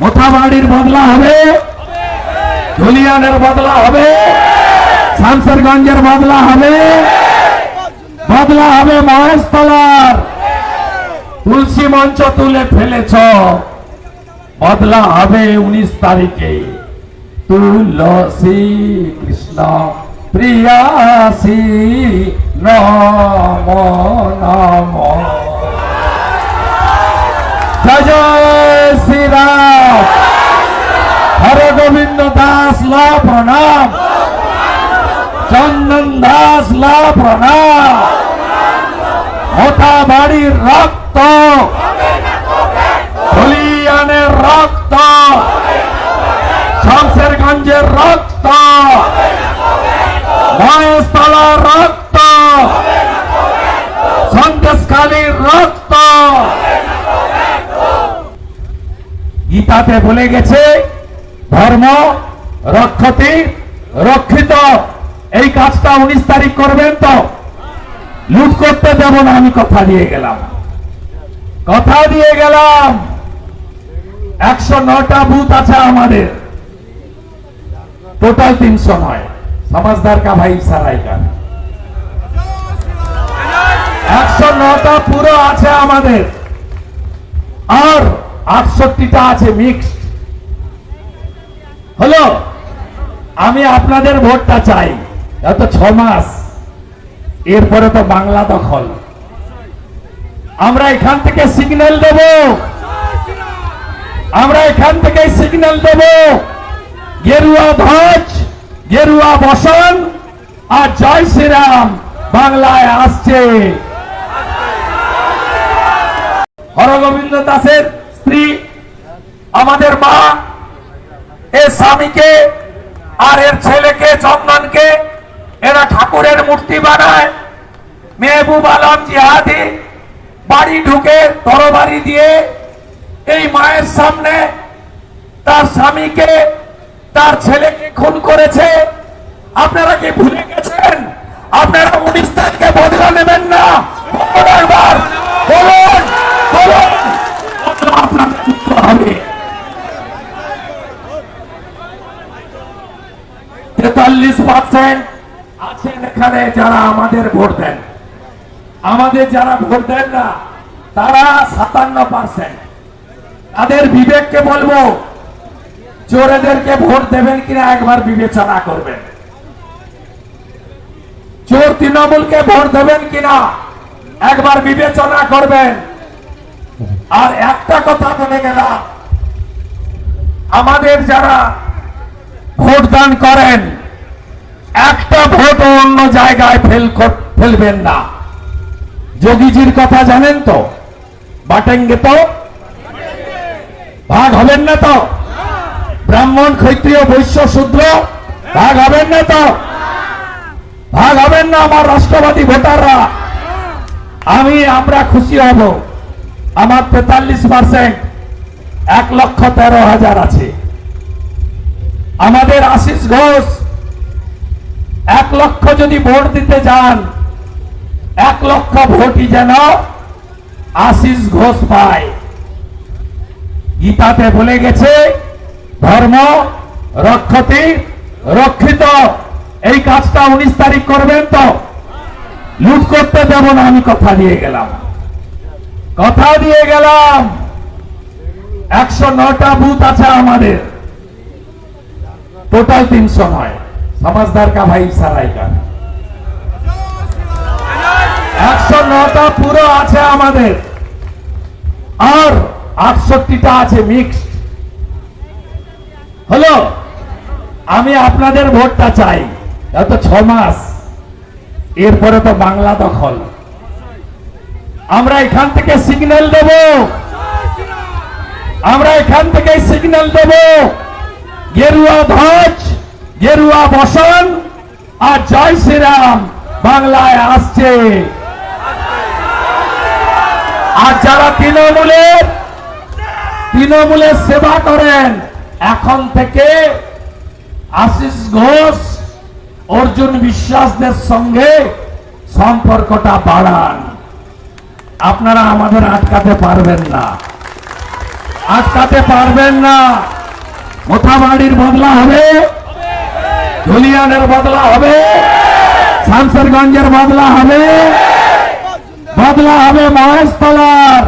মোথাবাড়ির বদলা হবে। ধুলিয়ানের বদলা হবে। শামসেরগঞ্জের বদলা হবে। বদলা হবে মহেশতলার। তুলসী মঞ্চ তুলে ফেলেছ। বদলা হবে উনিশ তারিখে। তুলসী কৃষ্ণ প্রিয়াসী নম নম। জয় জয় শ্রীরাম। হরে গোবিন্দ দাস ল প্রণাম চন্দন দাস ল প্রণাম মোটা বাড়ির রক্ত হলিয়ানের রক্ত শামসেরগঞ্জের রক্ত মহেশতলার রক্ত সন্দেশকালীর রক্ত গীতাতে বলে গেছে ধর্ম রক্ষতি রক্ষিত। এই কাজটা উনিশ তারিখ করবেন তো? লুট করতে দেব না, আমি কথা দিয়ে গেলাম। কথা দিয়ে গেলাম। একশো নটা বুথ আছে আমাদের। টোটাল তিনশো নয়। সমাজদার কা ভাই সারাই কা একশো নটা পুরো আছে আমাদের। আর আটষট্টিটা আছে মিক্সড। হলো, আমি আপনাদের ভোটটা চাই। এত ছ মাস। এরপরে তো বাংলা দখল। আমরা এখান থেকে সিগন্যাল দেব। আমরা এখান থেকে সিগন্যাল দেব। গেরুয়া ধ্বজ, গেরুয়া বসন, আর জয় শ্রীরাম, বাংলায় আসছে। হরগোবিন্দ দাসের স্ত্রী, আমাদের মা এর স্বামীকে আর এর ছেলেকে, চন্দনকে, এরা ঠাকুরের মূর্তি বানায়। মেহবুব আলম জিহাদি বাড়ি ঢুকে তরবারি দিয়ে এই মায়ের সামনে তার স্বামীকে, তার ছেলেকে খুন করেছে। আপনারা কি ভুলে গেছেন? আপনারা উনিশ তারিখে বদলা নেবেন না বলুন একবার বলুন বলুন বদলা আপনাদের নিতে হবে তেতাল্লিশ পার্সেন্ট আছেন এখানে যারা আমাদের ভোট দেন। আমাদের যারা ভোট দেন না, তারা সাতান্ন পার্সেন্ট। তাদের বিবেককে বলব, চোরেদেরকে ভোট দেবেন কিনা একবার বিবেচনা করবেন। চোর তৃণমূলকে ভোট দেবেন কিনা একবার বিবেচনা করবেন। আর একটা কথা বলে গেলাম, আমাদের যারা ভোট দান করেন অন্য জায়গায় ফেল ফেলবেন না। যোগীজির কথা জানেন তো? বাটেঙ্গে তো? ভাগ হবেন না তো? ব্রাহ্মণ, ক্ষত্রিয়, বৈশ্য, শূদ্র, ভাগ হবেন না তো? ভাগ হবেন না আমার রাষ্ট্রবাদী ভোটাররা। আমি, আমরা খুশি হব। আমার তেতাল্লিশ পার্সেন্ট এক লক্ষ তেরো হাজার আছে। আমাদের আশিস ঘোষ এক লক্ষ যদি ভোট দিতে যান, এক লক্ষ ভোটই যেন আশিস ঘোষ পায়। গীতাতে বলে গেছে, ধর্ম রক্ষতি রক্ষিত। এই কাজটা উনিশ তারিখ করবেন তো? লুট করতে দেব না, আমি কথা দিয়ে গেলাম। কথা দিয়ে গেলাম। একশো নটা বুথ আছে আমাদের। টোটাল তিনশো নয়। সমাজদার কা ভাই সারাই কা একশো নটা পুরো আছে আমাদের আর আটষট্টিটা আছে মিক্সড হলো আমি আপনাদের ভোটটা চাই এত ছ মাস এরপরে তো বাংলা দখল আমরা এখান থেকে সিগন্যাল দেব আমরা এখান থেকে সিগন্যাল দেব গেরুয়া ধ্বজ গেরুয়া বসন আর জয় শ্রীরাম, বাংলায় আসছে। আর যারা তৃণমূলের তৃণমূলের সেবা করেন, এখন থেকে আশিস ঘোষ, অর্জুন বিশ্বাসদের সঙ্গে সম্পর্কটা বাড়ান। আপনারা আমাদের আটকাতে পারবেন না। আটকাতে পারবেন না। মোথাবাড়ির বদলা হবে। ধুলিয়ানের বদলা হবে। শামসেরগঞ্জের বদলা হবে। বদলা হবে মহেশতলার।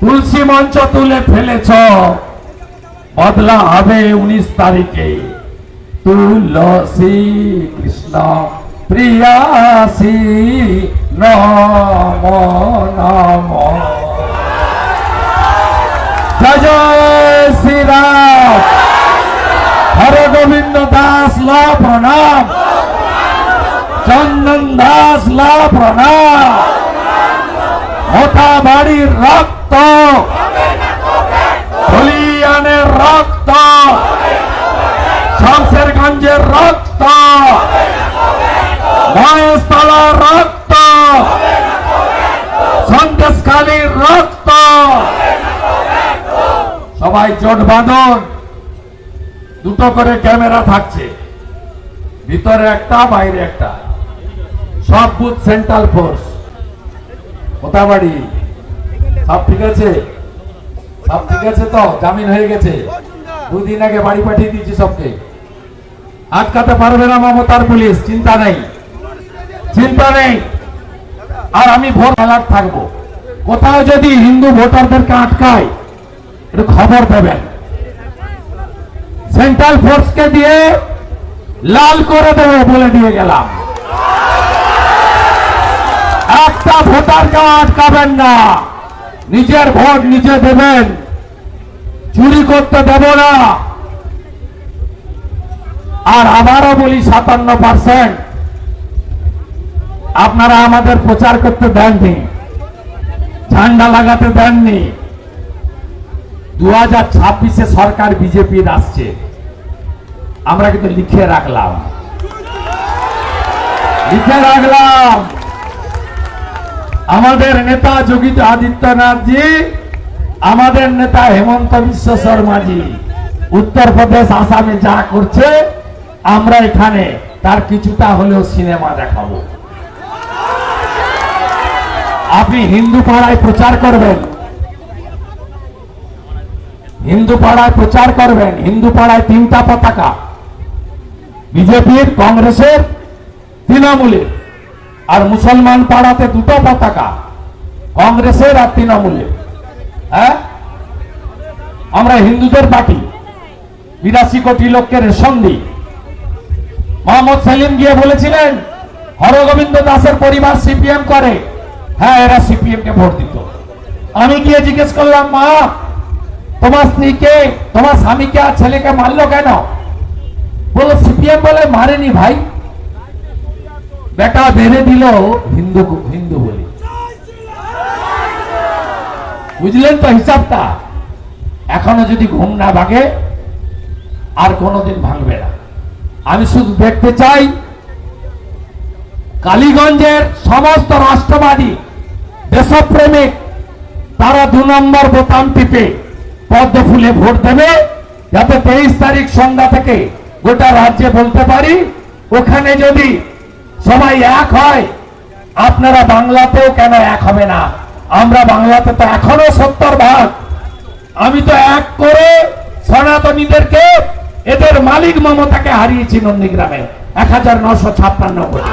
তুলসী মঞ্চ তুলে ফেলেছ। বদলা হবে উনিশ তারিখে। তুলসী কৃষ্ণ প্রিয়াসী নম নম। জয় জয় শ্রীরাম। হরে গোবিন্দ দাস, ল প্রণাম। চন্দন দাস, ল প্রণাম। মোথা বাড়ির রক্ত। হলিয়ানের রক্ত। শামসেরগঞ্জের রক্ত। মহেশতলার রক্ত। সন্দেশখালীর রক্ত। সবাই জোট বাঁধন। দুটো করে ক্যামেরা থাকছে। ভিতরে একটা, বাইরে একটা। সব বুথ সেন্ট্রাল ফোর্স। কোথাবাড়ি সব ঠিক আছে? সব ঠিক আছে তো? জামিন হয়ে গেছে? দুদিন আগে বাড়ি পাঠিয়ে দিয়েছি সবকে। আটকাতে পারবে না মমতার পুলিশ, চিন্তা নেই। চিন্তা নেই। আর আমি ভোট অ্যালার্ট থাকব। কোথাও যদি হিন্দু ভোটারদেরকে আটকায়, একটু খবর দেবেন। সেন্ট্রাল ফোর্সকে দিয়ে লাল করে দেবে বলে দিয়ে গেলাম। একটা ভোটারকে আটকাবেন না। নিজের ভোট নিজে দেবেন। চুরি করতে দেব না। আর আবারও বলি সাতান্ন পার্সেন্ট। আপনারা আমাদের প্রচার করতে দেননি। ঝান্ডা লাগাতে দেননি। দু হাজার ছাব্বিশে সরকার বিজেপির আসছে। আমরা কিন্তু লিখে রাখলাম। লিখে রাখলাম। আমাদের নেতা যোগী আদিত্যনাথজি, আমাদের নেতা হেমন্ত বিশ্ব শর্মাজি, উত্তরপ্রদেশ আসামে যা করছে, আমরা এখানে তার কিছুটা হলেও সিনেমা দেখাবো। আপনি হিন্দু পাড়ায় প্রচার করবেন। হিন্দু পাড়ায় প্রচার করবেন। হিন্দু পাড়ায় তিনটা পতাকা। বিজেপির, কংগ্রেসের, তৃণমূলের। আর মুসলমান পাড়াতে দুটো পতাকা, কংগ্রেসের আর তৃণমূলের। হ্যাঁ? আমরা হিন্দুদের পার্টি, বিরাশি কোটি লোককে রেশন দিই। মোহাম্মদ সেলিম গিয়ে বলেছিলেন, হরগোবিন্দ দাসের পরিবার সিপিএম করে। হ্যাঁ এরা সিপিএম কে ভোট দিত। আমি গিয়ে জিজ্ঞেস করলাম, মা, তোমার স্ত্রীকে, তোমার স্বামীকে আর ছেলেকে মারলো কেন? বলো সিপিএম বলে মারেনি ভাই। বেটা বেড়ে দিল হিন্দু হিন্দু বলি। বুঝলেন তো হিসাবটা? এখনও যদি ঘুম না ভাগে আর কোনোদিন ভাঙবে না। আমি শুধু দেখতে চাই, কালীগঞ্জের সমস্ত রাষ্ট্রবাদী দেশপ্রেমিক তারা দু নম্বর বোতাম টিপে পদ্ম ফুলে ভোট দেবে, যাতে তেইশ তারিখ সন্ধ্যা থেকে গোটা রাজ্যে বলতে পারি, ওখানে যদি সবাই এক হয়, আপনারা বাংলাতেও কেন এক হবে না? আমরা বাংলাতে তো এখনও সত্তর ভাগ। আমি তো এক করে সনাতনীদেরকে, এদের মালিক মমতাকে হারিয়েছি নন্দীগ্রামে। এক হাজার নশো ছাপ্পান্ন কোটি।